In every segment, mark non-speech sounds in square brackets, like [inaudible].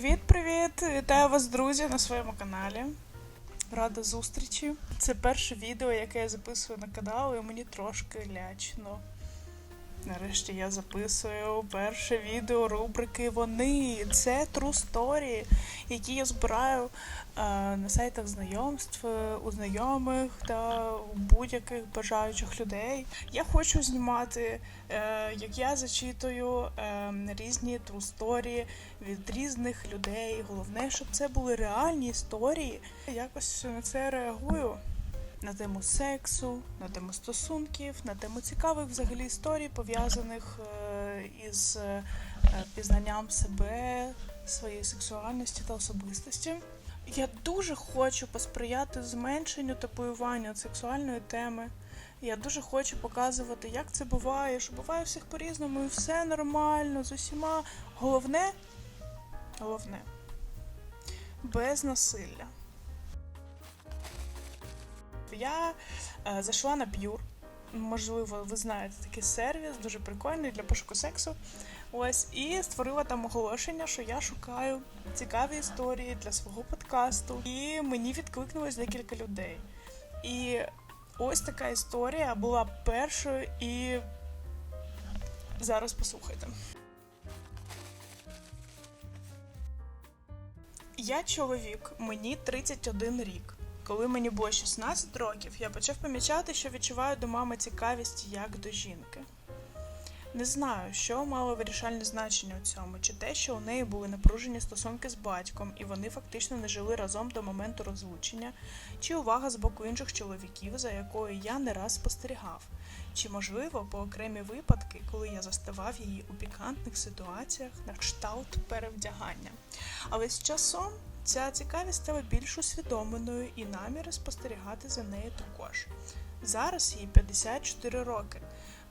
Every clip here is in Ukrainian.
Привіт-привіт! Вітаю вас, друзі, на своєму каналі. Рада зустрічі. Це перше відео, яке я записую на канал, і мені трошки лячно. Нарешті я записую перше відео рубрики Вони. Це True Story, які я збираю е, на сайтах знайомств, е, у знайомих та у будь-яких бажаючих людей. Я хочу знімати, е, як я зачитую різні True Story від різних людей. Головне, щоб це були реальні історії. Якось на це реагую на тему сексу, на тему стосунків, на тему цікавих взагалі історій, пов'язаних е, із е, пізнанням себе, своєї сексуальності та особистості. Я дуже хочу посприяти зменшенню табуювання сексуальної теми. Я дуже хочу показувати, як це буває, що буває всіх по-різному, і все нормально з усіма. Головне, головне, без насилля. Я е, зайшла на Pure. Можливо, ви знаєте такий сервіс, дуже прикольний для пошуку сексу. Ось, і створила там оголошення, що я шукаю цікаві історії для свого подкасту. І мені відкликнулось декілька людей. І ось така історія була першою, і зараз послухайте. Я чоловік, мені 31 рік. Коли мені було 16 років, я почав помічати, що відчуваю до мами цікавість як до жінки. Не знаю, що мало вирішальне значення у цьому, чи те, що у неї були напружені стосунки з батьком, і вони фактично не жили разом до моменту розлучення, чи увага з боку інших чоловіків, за якою я не раз спостерігав, чи, можливо, по окремі випадки, коли я заставав її у пікантних ситуаціях на кшталт перевдягання. Але з часом ця цікавість стала більш усвідомленою і наміри спостерігати за нею також. Зараз їй 54 роки.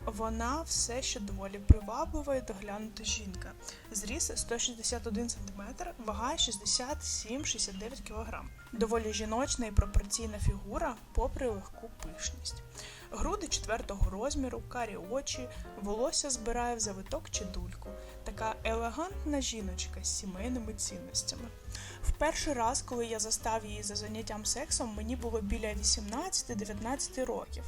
Вона все ще доволі приваблива і доглянута жінка. Зріс 161 см, вага 67-69 кг. Доволі жіночна і пропорційна фігура, попри легку пишність. Груди четвертого розміру, карі очі, волосся збирає в завиток чи дульку. Така елегантна жіночка з сімейними цінностями. В перший раз, коли я застав її за заняттям сексом, мені було біля 18-19 років.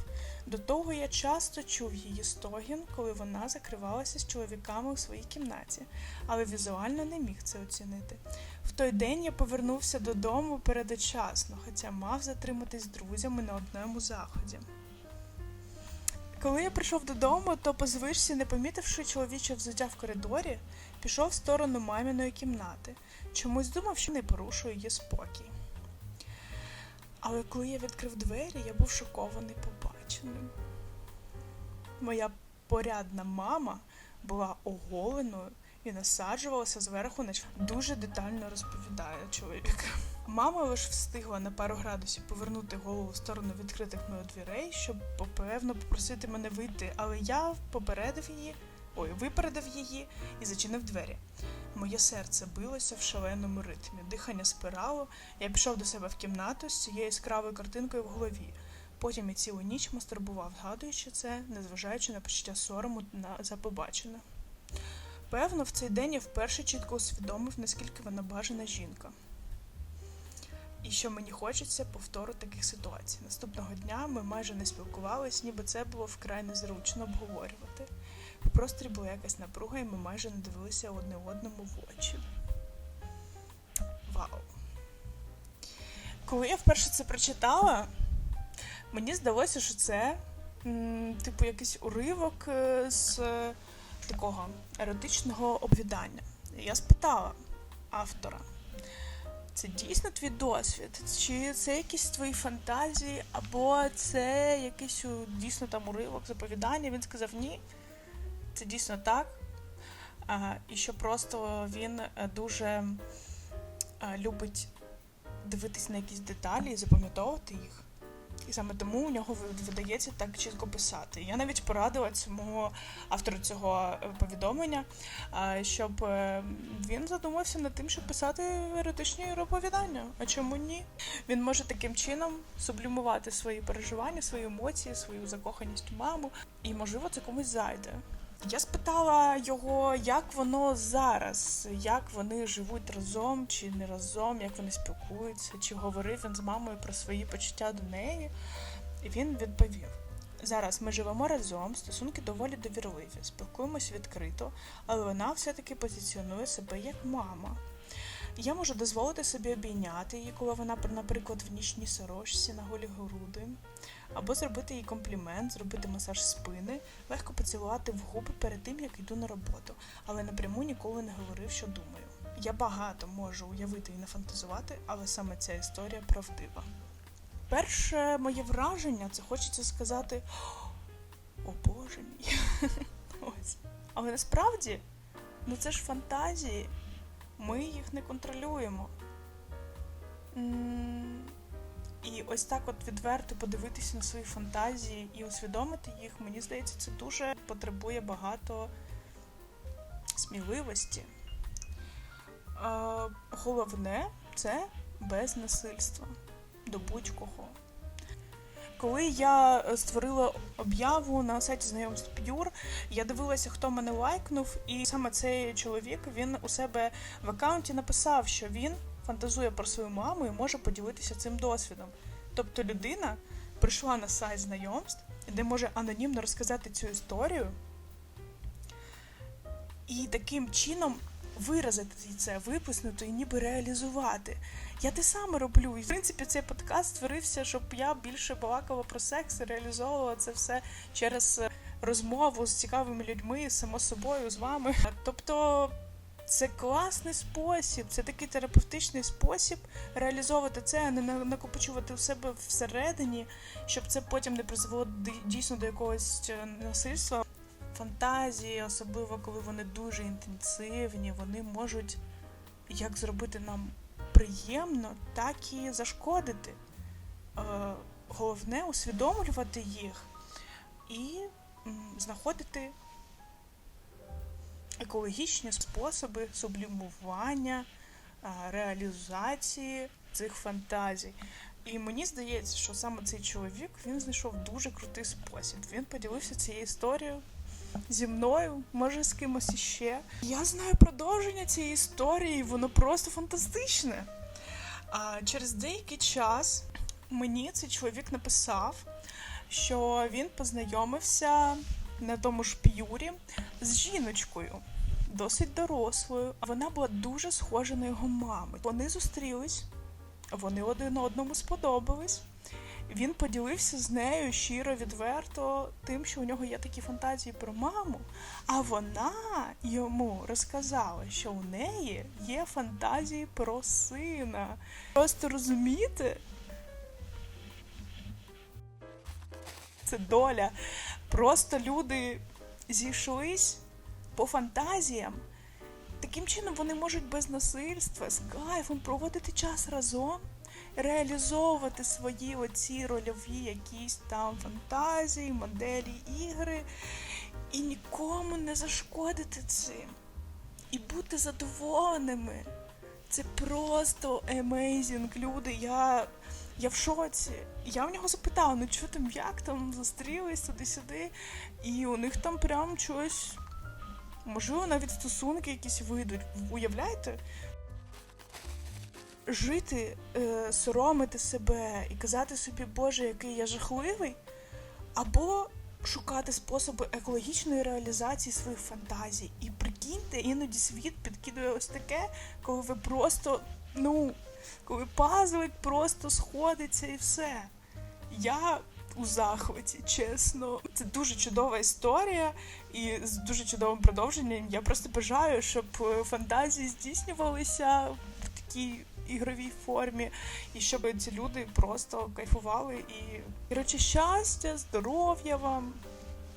До того я часто чув її стогін, коли вона закривалася з чоловіками у своїй кімнаті, але візуально не міг це оцінити. В той день я повернувся додому передочасно, хоча мав затриматись з друзями на одному заході. Коли я прийшов додому, то по звичці, не помітивши чоловіче взуття в коридорі, пішов в сторону маміної кімнати. Чомусь думав, що не порушую її спокій. Але коли я відкрив двері, я був шокований побаченим. Моя порядна мама була оголеною і насаджувалася зверху, наче дуже детально розповідає чоловік. Мама лише встигла на пару градусів повернути голову в сторону відкритих мною дверей, щоб попевно попросити мене вийти, але я попередив її, ой, випередив її і зачинив двері. Моє серце билося в шаленому ритмі, дихання спирало, я пішов до себе в кімнату з цією яскравою картинкою в голові. Потім я цілу ніч мастурбував, згадуючи це, незважаючи на почуття сорому на за побачене. Певно, в цей день я вперше чітко усвідомив, наскільки вона бажана жінка. І що мені хочеться повтору таких ситуацій. Наступного дня ми майже не спілкувались, ніби це було вкрай незручно обговорювати. В просторі була якась напруга, і ми майже не дивилися одне одному в очі. Вау. Коли я вперше це прочитала, мені здалося, що це типу якийсь уривок е, з такого еротичного обвідання. Я спитала автора. Це дійсно твій досвід? Чи це якісь твої фантазії, або це якийсь дійсно там уривок заповідання? Він сказав ні, це дійсно так. А, і що просто він е, дуже а, любить дивитись на якісь деталі і запам'ятовувати їх. І саме тому у нього видається так чітко писати. Я навіть порадила цьому автору цього е, повідомлення, щоб е, він задумався над тим, щоб писати еротичні оповідання. А чому ні? Він може таким чином сублімувати свої переживання, свої емоції, свою закоханість у маму, і можливо це комусь зайде. Я спитала його, як воно зараз, як вони живуть разом чи не разом, як вони спілкуються, чи говорив він з мамою про свої почуття до неї. І він відповів: зараз ми живемо разом, стосунки доволі довірливі, спілкуємось відкрито, але вона все-таки позиціонує себе як мама. Я можу дозволити собі обійняти її, коли вона, наприклад, в нічній сорочці на голі груди, або зробити їй комплімент, зробити масаж спини, легко поцілувати в губи перед тим, як йду на роботу, але напряму ніколи не говорив, що думаю. Я багато можу уявити і нафантазувати, але саме ця історія правдива. Перше моє враження це хочеться сказати: О Боже мій. [laughs] Ось. Але насправді, ну це ж фантазії, ми їх не контролюємо. І ось так от відверто подивитися на свої фантазії і усвідомити їх, мені здається, це дуже потребує багато сміливості. Е, Головне це без насильства до будь-кого. Коли я е, створила об'яву на сайті знайомств П'юр, я дивилася, хто мене лайкнув, і саме цей чоловік він у себе в аккаунті написав, що він фантазує про свою маму і може поділитися цим досвідом. Тобто людина прийшла на сайт знайомств, де може анонімно розказати цю історію, і таким чином виразити це, випуснути і ніби реалізувати. Я те саме роблю. І в принципі цей подкаст створився, щоб я більше балакала про секс і реалізовувала це все через е, розмову з цікавими людьми, само собою, з вами. Тобто. Це класний спосіб, це такий терапевтичний спосіб реалізовувати це, а не накопичувати у себе всередині, щоб це потім не призвело дійсно до якогось е, насильства. Фантазії, особливо коли вони дуже інтенсивні, вони можуть як зробити нам приємно, так і зашкодити. Е, Головне усвідомлювати їх і знаходити екологічні способи сублімування, а, реалізації цих фантазій. І мені здається, що саме цей чоловік він знайшов дуже крутий спосіб. Він поділився цією історією зі мною, може з кимось іще. Я знаю продовження цієї історії, воно просто фантастичне. А через деякий час мені цей чоловік написав, що він познайомився на тому ж п'юрі з жіночкою, досить дорослою. Вона була дуже схожа на його маму. Вони зустрілись, вони один одному сподобались. Він поділився з нею щиро, відверто тим, що у нього є такі фантазії про маму, а вона йому розказала, що у неї є фантазії про сина. Просто розумієте? Це доля. Просто люди зійшлись по фантазіям. Таким чином вони можуть без насильства, з кайфом проводити час разом, реалізовувати свої оці рольові якісь там фантазії, моделі ігри і нікому не зашкодити цим. І бути задоволеними. Це просто amazing, люди. Я, я в шоці. Я в нього запитала, ну що там, як там зустрілись туди-сюди, і у них там прям щось. Можливо, навіть стосунки якісь вийдуть. Уявляєте? Жити, е, соромити себе і казати собі, Боже, який я жахливий, або шукати способи екологічної реалізації своїх фантазій. І прикиньте, іноді світ підкидує ось таке, коли ви просто, ну, коли пазлик просто сходиться і все. Я у захваті, чесно. Це дуже чудова історія і з дуже чудовим продовженням. Я просто бажаю, щоб е, фантазії здійснювалися в такій ігровій формі, і щоб ці люди просто кайфували і коротше, щастя, здоров'я вам.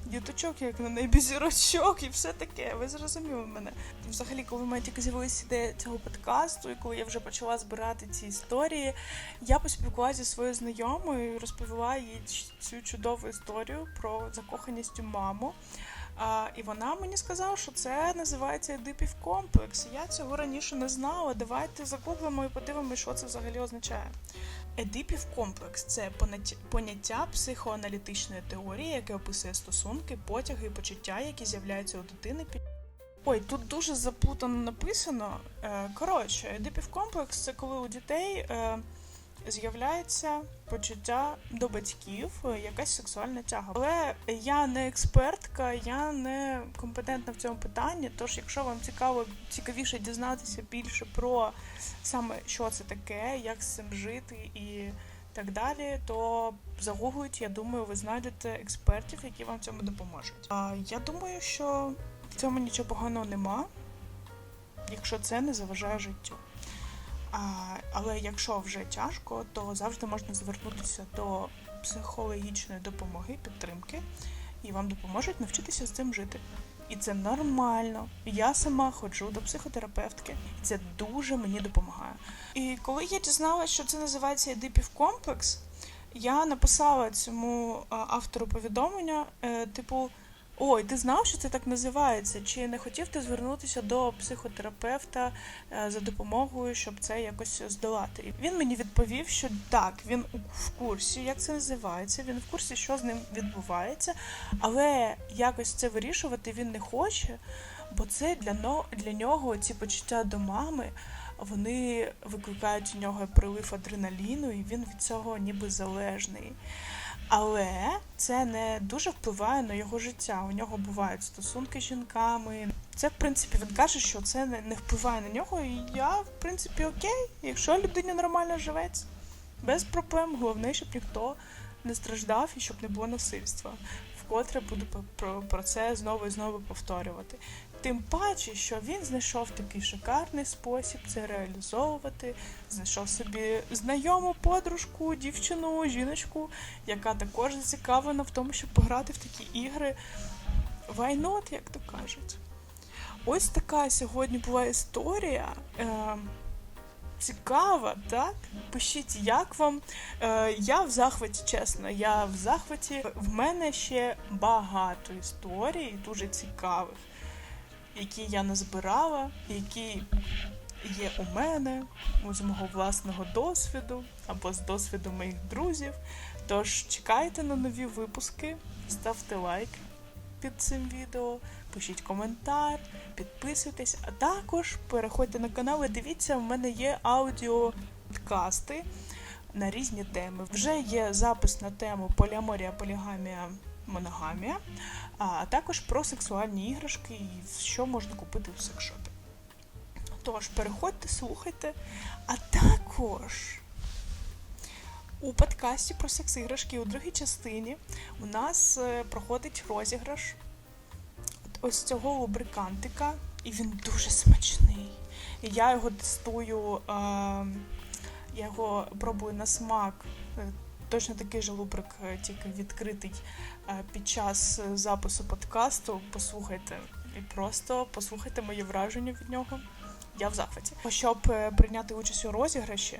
Діточок, як на небі зірочок, і все таке. Ви зрозуміли мене. Взагалі, коли в мене тільки з'явилася ідея цього подкасту, і коли я вже почала збирати ці історії, я поспілкувалася зі своєю знайомою і розповіла їй цю чудову історію про закоханість у маму. А, і вона мені сказала, що це називається Едипів комплекс. Я цього раніше не знала. Давайте загуглимо і подивимося, що це взагалі означає. Едипів комплекс це поняття психоаналітичної теорії, яке описує стосунки, потяги і почуття, які з'являються у дитини під. Ой, тут дуже заплутано написано. Е, Коротше, Едипів комплекс це коли у дітей е, з'являється почуття до батьків, якась сексуальна тяга. Але я не експертка, я не компетентна в цьому питанні. Тож, якщо вам цікаво цікавіше дізнатися більше про саме що це таке, як з цим жити і так далі, то загугліть, я думаю, ви знайдете експертів, які вам цьому допоможуть. А я думаю, що в цьому нічого поганого нема, якщо це не заважає життю. Але якщо вже тяжко, то завжди можна звернутися до психологічної допомоги, підтримки, і вам допоможуть навчитися з цим жити. І це нормально. Я сама ходжу до психотерапевтки, і це дуже мені допомагає. І коли я дізналася, що це називається Едипів комплекс, я написала цьому автору повідомлення, е, типу. Ой, ти знав, що це так називається? Чи не хотів ти звернутися до психотерапевта е, за допомогою, щоб це якось здолати? І він мені відповів, що так, він в курсі, як це називається, він в курсі, що з ним відбувається, але якось це вирішувати він не хоче, бо це для, для нього ці почуття до мами. Вони викликають у нього прилив адреналіну, і він від цього ніби залежний. Але це не дуже впливає на його життя. У нього бувають стосунки з жінками. Це, в принципі, він каже, що це не, впливає на нього. І я, в принципі, окей, якщо людині нормально живеться, без проблем. Головне, щоб ніхто не страждав і щоб не було насильства. Вкотре буду про це знову і знову повторювати. Тим паче, що він знайшов такий шикарний спосіб це реалізовувати, знайшов собі знайому подружку, дівчину, жіночку, яка також зацікавлена в тому, щоб пограти в такі ігри. Not, як то кажуть. Ось така сьогодні була історія. Е, цікава, так? Пишіть, як вам. Е, я в захваті, чесно, я в захваті. В мене ще багато історій, дуже цікавих, які я назбирала, які є у мене з мого власного досвіду або з досвіду моїх друзів. Тож чекайте на нові випуски, ставте лайк під цим відео, пишіть коментар, підписуйтесь, а також переходьте на канал і дивіться, в мене є аудіоподкасти на різні теми. Вже є запис на тему поліаморія, полігамія, моногамія, а також про сексуальні іграшки і що можна купити в секшопі. Тож, переходьте, слухайте, а також. У подкасті про секс-іграшки у другій частині у нас е, проходить розіграш ось цього лубрикантика, і він дуже смачний. Я його тестую, е, я його пробую на смак. Е, Точно такий же лубрик, тільки відкритий під час е, запису подкасту. Послухайте і просто послухайте мої враження від нього. Я в захваті. Щоб е, прийняти участь у розіграші,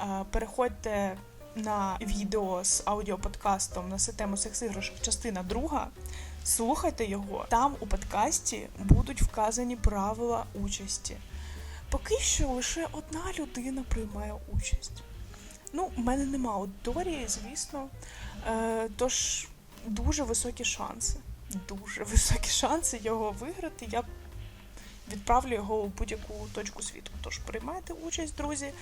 е, переходьте на відео з аудіоподкастом на тему секс-іграшок, частина друга. Слухайте його. Там у подкасті будуть вказані правила участі. Поки що лише одна людина приймає участь. Ну, в мене нема аудиторії, звісно. Е, тож дуже високі шанси. Дуже високі шанси його виграти. Я відправлю його у будь-яку точку світу. Тож приймайте участь, друзі.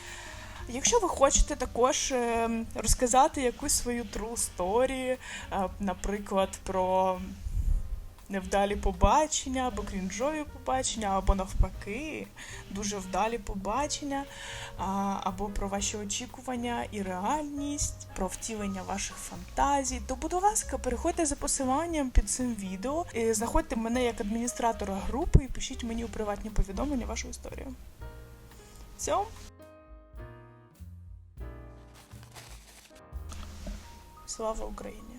Якщо ви хочете також е, розказати якусь свою true story, е, наприклад, про невдалі побачення або крінжові побачення, або навпаки, дуже вдалі побачення, або про ваші очікування і реальність, про втілення ваших фантазій, то, будь ласка, переходьте за посиланням під цим відео, знаходьте мене як адміністратора групи і пишіть мені у приватні повідомлення вашу історію. Все. Слава Україні!